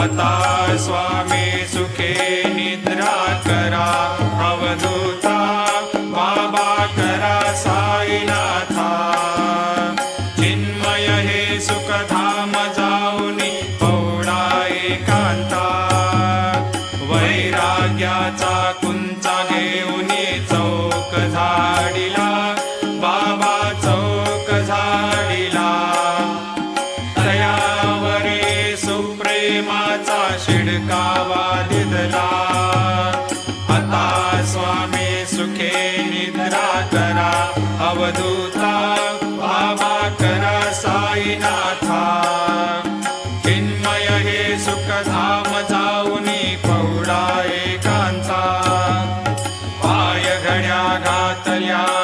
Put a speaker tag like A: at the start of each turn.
A: आता स्वामी सुखे निद्रा करा अवधूता बाबा करा साईनाथा. चिन्मय हे सुखधाम जाऊनी पौडा एकांता. वैराग्याचा प्रेमाचा शिडकावा दिदला. आता स्वामी सुखे निद्रा करा अवधूता बाबा करा साईनाथा. चिन्मय हे सुख धाम जाऊन पौडा एकांता. पाय घड्या घातल्या